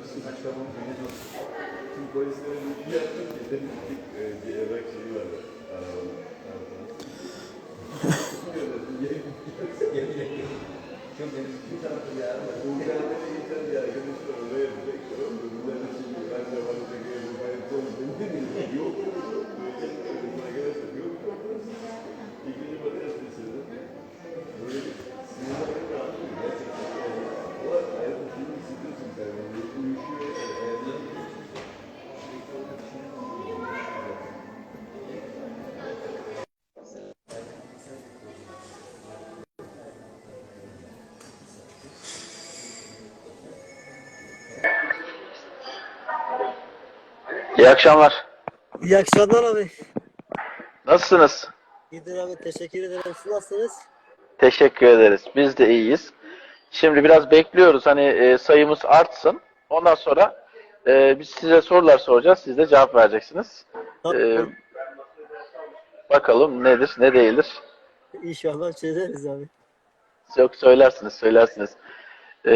Tamam, Tüm polislere bilgi yaptık. Ki e, bir evrak şeyi var. Arabanın. İyi akşamlar. İyi akşamlar abi. Nasılsınız? İyidir abi teşekkür ederim. Siz nasılsınız? Teşekkür ederiz. Biz de iyiyiz. Şimdi biraz bekliyoruz hani e, sayımız artsın. Ondan sonra e, biz size sorular soracağız. Siz de cevap vereceksiniz. Tabii. E, bakalım nedir, ne değildir. İnşallah çözeriz abi. Yok söylersiniz, söylersiniz. E,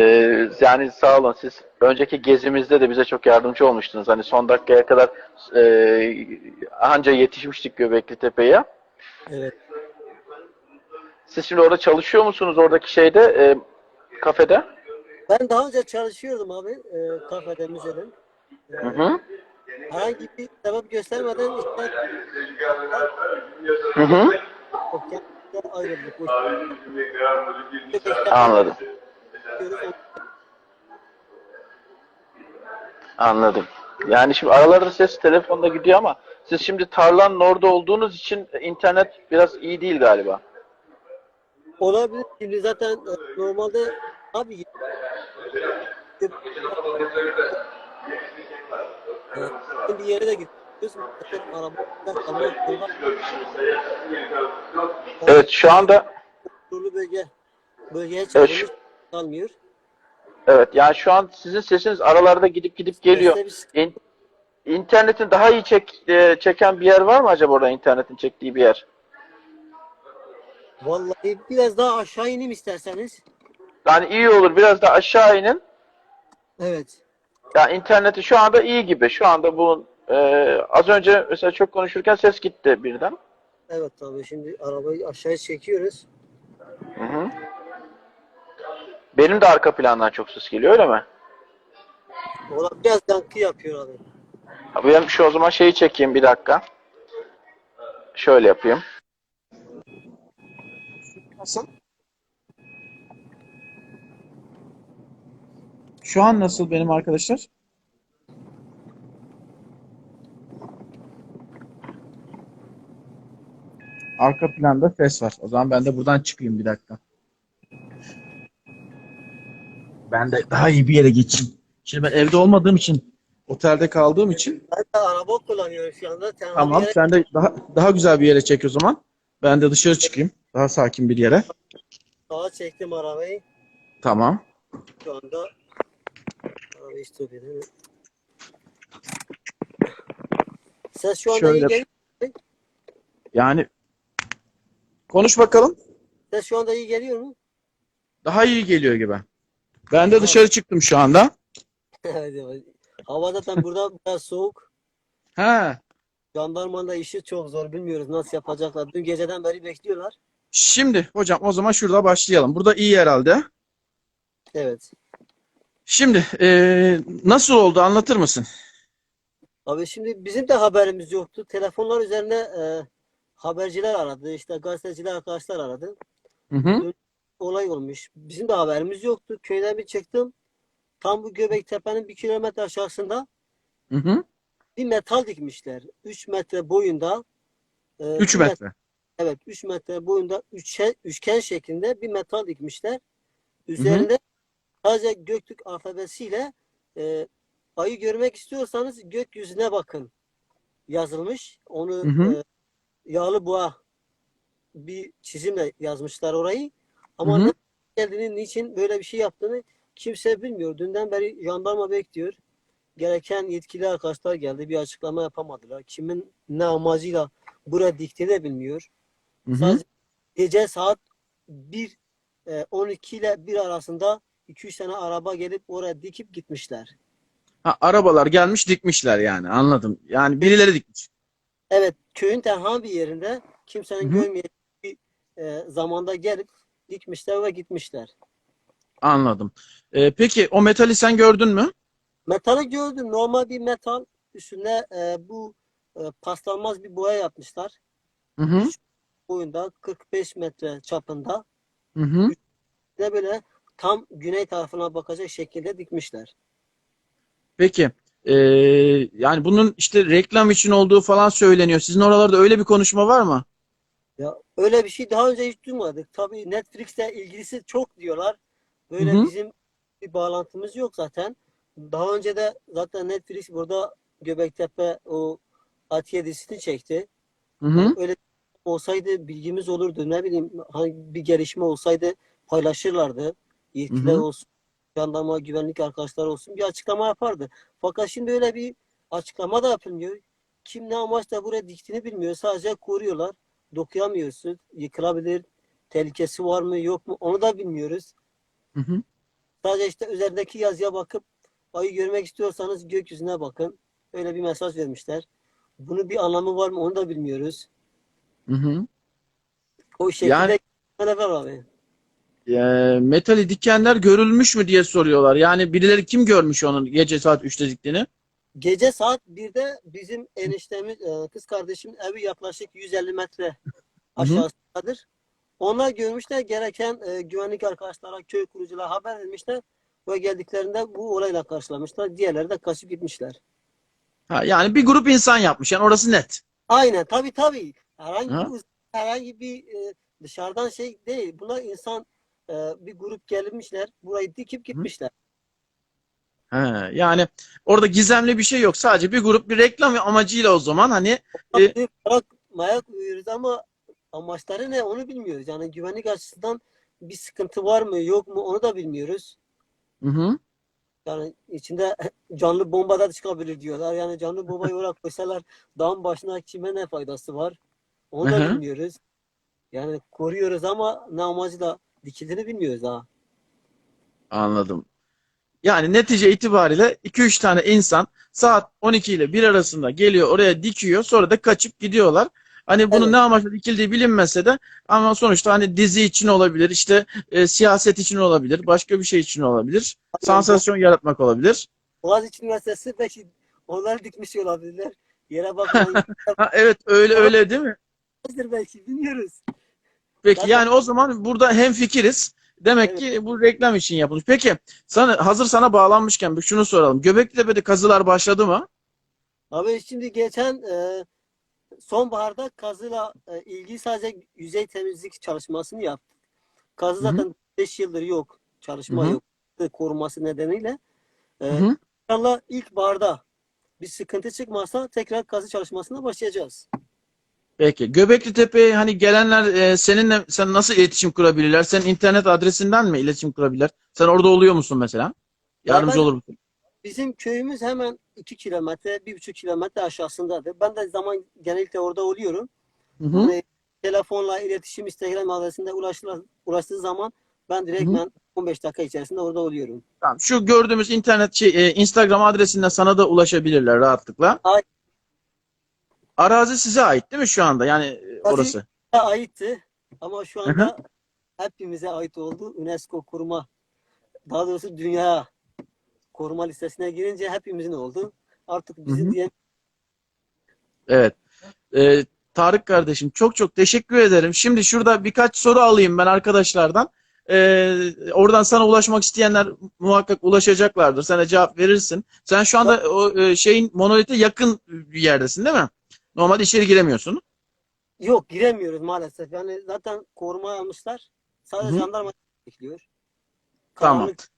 yani sağ olun siz önceki gezimizde de bize çok yardımcı olmuştunuz. Hani son dakikaya kadar e, anca yetişmiştik Göbekli Tepe'ye. Evet. Siz şimdi orada çalışıyor musunuz oradaki şeyde, e, kafede? Ben daha önce çalışıyordum abi. E, kafede, müzede. E, Hı hı. herhangi bir sebep göstermeden işte Hı hı. ayrıldık. Anladım. Anladım. Yani şimdi aralarda ses telefonda gidiyor ama siz şimdi tarlanın orada olduğunuz için internet biraz iyi değil galiba. Olabilir. Şimdi zaten e, normalde abi bir yere de araba, Evet şu anda bölge bölgeye Evet, çekilmiş şu- kalmıyor. evet yani şu an sizin sesiniz aralarda gidip gidip geliyor. İn, internetin daha iyi çek, e, çeken bir yer var mı acaba orada internetin çektiği bir yer? Vallahi biraz daha aşağı ineyim isterseniz. Yani iyi olur biraz da aşağı inin. Evet. Ya interneti şu anda iyi gibi. Şu anda bu e, az önce mesela çok konuşurken ses gitti birden. Evet tabii şimdi arabayı aşağıya çekiyoruz. Hı hı. Benim de arka plandan çok ses geliyor öyle mi? Ola biraz yankı yapıyor abi. Abi ben şu o zaman şeyi çekeyim bir dakika. Şöyle yapayım. Nasıl? Şu an nasıl benim arkadaşlar? Arka planda ses var. O zaman ben de buradan çıkayım bir dakika. Ben de daha iyi bir yere geçeyim. Şimdi ben evde olmadığım için, otelde kaldığım için Ben de araba kullanıyorum şu anda. Sen tamam yere sen de daha daha güzel bir yere çek o zaman. Ben de dışarı çıkayım. Daha sakin bir yere. sağa çektim arabayı. Tamam. Şu anda arabayı işte bir Ses şu anda Şöyle- iyi geliyor. Yani konuş bakalım. Ses şu anda iyi geliyor mu? Daha iyi geliyor gibi. Ben de dışarı çıktım şu anda. Hava zaten burada biraz soğuk. Ha. Jandarmanın da işi çok zor. Bilmiyoruz nasıl yapacaklar. Dün geceden beri bekliyorlar. Şimdi hocam o zaman şurada başlayalım. Burada iyi herhalde. Evet. Şimdi eee, nasıl oldu anlatır mısın? Abi şimdi bizim de haberimiz yoktu. Telefonlar üzerine e, haberciler aradı. işte gazeteciler arkadaşlar aradı. Hı hı. Olay olmuş. Bizim de haberimiz yoktu. Köyden bir çıktım. Tam bu Göbektepe'nin bir kilometre aşağısında Hı hı. bir metal dikmişler. 3 metre boyunda. e, 3 bir met- metre. Evet 3 metre boyunda üçgen, üçgen şeklinde bir metal dikmişler. Üzerinde sadece Göktürk alfabesiyle e, ayı görmek istiyorsanız gökyüzüne bakın yazılmış. Onu Hı hı. e, yağlı boğa bir çizimle yazmışlar orayı. Ama Hı hı. geldiğini, niçin böyle bir şey yaptığını kimse bilmiyor. Dünden beri jandarma bekliyor. Gereken yetkili arkadaşlar geldi. Bir açıklama yapamadılar. Kimin ne amacıyla buraya diktiğini de bilmiyor. Hı hı. Sadece gece saat 1 e, 12 ile 1 arasında 2-3 tane araba gelip oraya dikip gitmişler. Ha, arabalar gelmiş dikmişler yani anladım. Yani birileri dikmiş. Evet, köyün tenha bir yerinde kimsenin görmeyeceği bir e, zamanda gelip dikmişler ve gitmişler. Anladım. Ee, peki o metali sen gördün mü? Metalı gördüm. Normal bir metal. Üstüne e, bu e, paslanmaz bir boya yapmışlar. Hı hı. Boyunda 45 metre çapında. Hı hı. Ve böyle tam güney tarafına bakacak şekilde dikmişler. Peki. Ee, yani bunun işte reklam için olduğu falan söyleniyor. Sizin oralarda öyle bir konuşma var mı? Ya öyle bir şey daha önce hiç duymadık. Tabii Netflix'le ilgilisi çok diyorlar. Böyle Hı hı. bizim bir bağlantımız yok zaten. Daha önce de zaten Netflix burada Göbektepe o Atiye dizisini çekti. Hı hı. Öyle olsaydı bilgimiz olurdu. Ne bileyim hangi bir gelişme olsaydı paylaşırlardı. Yetkililer olsun, jandarma güvenlik arkadaşlar olsun bir açıklama yapardı. Fakat şimdi öyle bir açıklama da yapılmıyor. Kim ne amaçla buraya diktiğini bilmiyor. Sadece koruyorlar. Dokuyamıyorsun. Yıkılabilir. Tehlikesi var mı yok mu onu da bilmiyoruz. Hı hı. Sadece işte üzerindeki yazıya bakıp ayı görmek istiyorsanız gökyüzüne bakın. Öyle bir mesaj vermişler. Bunun bir anlamı var mı onu da bilmiyoruz. Hı hı. O şekilde Yani- var abi. Ee, metali dikenler görülmüş mü diye soruyorlar. Yani birileri kim görmüş onun gece saat 3'te diktiğini? Gece saat 1'de bizim eniştemiz, e, kız kardeşimin evi yaklaşık 150 metre aşağısındadır. Onlar görmüşler gereken e, güvenlik arkadaşlara, köy kuruculara haber vermişler ve geldiklerinde bu olayla karşılamışlar. Diğerleri de kaçıp gitmişler. Ha, yani bir grup insan yapmış. Yani orası net. Aynen tabii tabii. Herhangi Ha? bir herhangi bir e, dışarıdan şey değil. Bunlar insan e, bir grup gelmişler. Burayı dikip gitmişler. Ha, yani orada gizemli bir şey yok. Sadece bir grup bir reklam amacıyla o zaman hani E- mayak, mayak uyuyoruz ama amaçları ne onu bilmiyoruz. Yani güvenlik açısından bir sıkıntı var mı yok mu onu da bilmiyoruz. hı hı. Yani içinde canlı bomba da çıkabilir diyorlar. Yani canlı bombayı oraya koysalar dağın başına kime ne faydası var? Onu da Hı hı. bilmiyoruz. Yani koruyoruz ama ne amacıyla dikildiğini bilmiyoruz daha. Anladım. Yani netice itibariyle 2-3 tane insan saat 12 ile 1 arasında geliyor oraya dikiyor sonra da kaçıp gidiyorlar. Hani bunun Evet. ne amaçla dikildiği bilinmese de ama sonuçta hani dizi için olabilir, işte e, siyaset için olabilir, başka bir şey için olabilir, sansasyon yaratmak olabilir. Boğaziçi Üniversitesi belki onları dikmiş olabilirler. Yere bakmayın. Evet öyle öyle değil mi? belki bilmiyoruz. Peki yani o zaman burada hemfikiriz. Demek Evet. ki bu reklam için yapılmış. Peki sana hazır sana bağlanmışken bir şunu soralım. Göbeklitepe'de kazılar başladı mı? Abi şimdi geçen e, sonbaharda kazıyla e, ilgili sadece yüzey temizlik çalışmasını yaptık. Kazı Hı hı. zaten 5 yıldır yok. Çalışma Hı hı. yok. Koruması nedeniyle. E, Hı hı. İnşallah ilk barda bir sıkıntı çıkmazsa tekrar kazı çalışmasına başlayacağız. Peki. Göbekli Tepe'ye hani gelenler e, seninle sen nasıl iletişim kurabilirler? Sen internet adresinden mi iletişim kurabilirler? Sen orada oluyor musun mesela? Yardımcı ben- olur musun? Bizim köyümüz hemen 2 kilometre, 1,5 kilometre aşağısındadır. Ben de zaman genellikle orada oluyorum. Hı hı. Hani telefonla iletişim Instagram adresinde ulaştılar, ulaştığı zaman ben direktmen 15 dakika içerisinde orada oluyorum. Tamam. Şu gördüğümüz internet şey, e, Instagram adresinden sana da ulaşabilirler rahatlıkla. Aynen. Arazi size ait değil mi şu anda? Yani e, orası. aitti ama şu anda hepimize ait oldu. UNESCO koruma daha doğrusu dünya koruma listesine girince hepimizin oldu. Artık hı. diye Evet. Ee, Tarık kardeşim çok çok teşekkür ederim. Şimdi şurada birkaç soru alayım ben arkadaşlardan. Ee, oradan sana ulaşmak isteyenler muhakkak ulaşacaklardır. De cevap verirsin. Sen şu anda o e, şeyin monolite yakın bir yerdesin değil mi? Normalde içeri giremiyorsun. yok giremiyoruz maalesef. Yani zaten koruma almışlar. Sadece Hı hı. jandarma bekliyor. Tamam. Karanlık,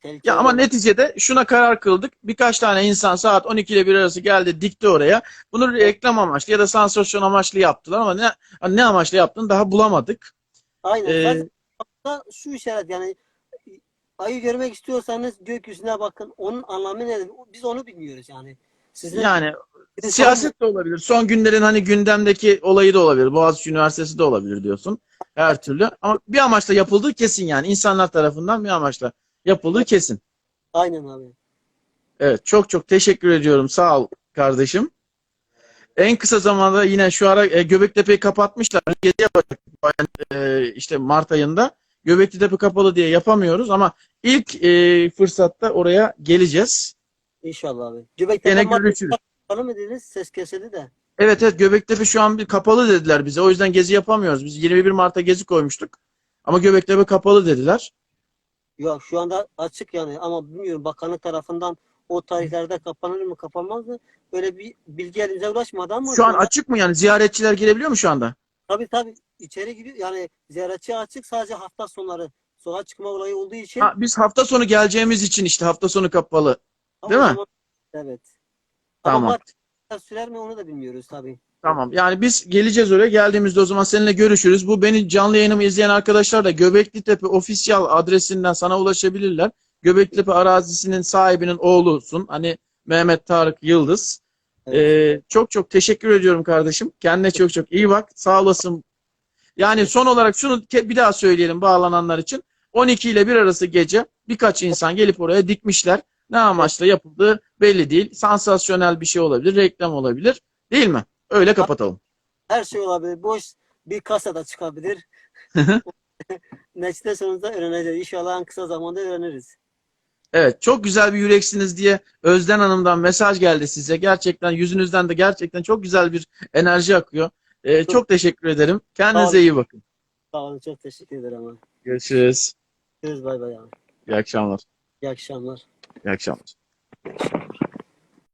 tehlikeli Ya ama neticede şuna karar kıldık. Birkaç tane insan saat 12 ile 1 arası geldi dikti oraya. Bunu reklam amaçlı ya da sansasyon amaçlı yaptılar ama ne ne amaçlı yaptığını daha bulamadık. Aynen. Ee, Sadece şu işaret yani ayı görmek istiyorsanız gökyüzüne bakın. Onun anlamı nedir? Biz onu bilmiyoruz yani. Sizin Yani Siyaset de olabilir. Son günlerin hani gündemdeki olayı da olabilir. Boğaziçi Üniversitesi de olabilir diyorsun. Her türlü. Ama bir amaçla yapıldığı kesin yani. İnsanlar tarafından bir amaçla yapıldığı kesin. Aynen abi. Evet çok çok teşekkür ediyorum. Sağ ol kardeşim. En kısa zamanda yine şu ara e, Göbektepe'yi kapatmışlar. Gezi yapacak e, işte Mart ayında. Göbektepe kapalı diye yapamıyoruz ama ilk e, fırsatta oraya geleceğiz. İnşallah abi. Göbekten Gene görüşürüz. Kapalı mı dediniz? Ses kesildi de. Evet evet Göbektepe şu an bir kapalı dediler bize. O yüzden gezi yapamıyoruz. Biz 21 Mart'a gezi koymuştuk. Ama Göbektepe kapalı dediler. Yok şu anda açık yani ama bilmiyorum bakanlık tarafından o tarihlerde kapanır mı kapanmaz mı? Öyle bir bilgi elimize ulaşmadı ama Şu an açık mı yani? Ziyaretçiler girebiliyor mu şu anda? tabii tabii içeri giriyor yani ziyaretçi açık sadece hafta sonları sokağa çıkma olayı olduğu için Ha, biz hafta sonu geleceğimiz için işte hafta sonu kapalı. ama değil o mi? zaman- evet. Tamam. Ama sürer mi onu da bilmiyoruz tabii. Tamam. Yani biz geleceğiz oraya. Geldiğimizde o zaman seninle görüşürüz. Bu beni canlı yayınımı izleyen arkadaşlar da Göbekli Tepe ofisiyal adresinden sana ulaşabilirler. Göbekli Tepe arazisinin sahibinin oğlusun. Hani Mehmet Tarık Yıldız. Evet. Ee, çok çok teşekkür ediyorum kardeşim. Kendine çok çok iyi bak. Sağ olasın. Yani son olarak şunu bir daha söyleyelim bağlananlar için. 12 ile 1 arası gece birkaç insan gelip oraya dikmişler. Ne amaçla yapıldığı belli değil. Sansasyonel bir şey olabilir, reklam olabilir. Değil mi? Öyle kapatalım. Her şey olabilir. Boş bir kasada çıkabilir. Neçte sonunda öğreneceğiz. İnşallah en kısa zamanda öğreniriz. Evet, çok güzel bir yüreksiniz diye Özden Hanım'dan mesaj geldi size. Gerçekten yüzünüzden de gerçekten çok güzel bir enerji akıyor. Ee, çok teşekkür ederim. Kendinize iyi bakın. Sağ olun. Çok teşekkür ederim. abi. Görüşürüz. Görüşürüz. Bay bay. abi. İyi akşamlar. İyi akşamlar. İyi akşamlar.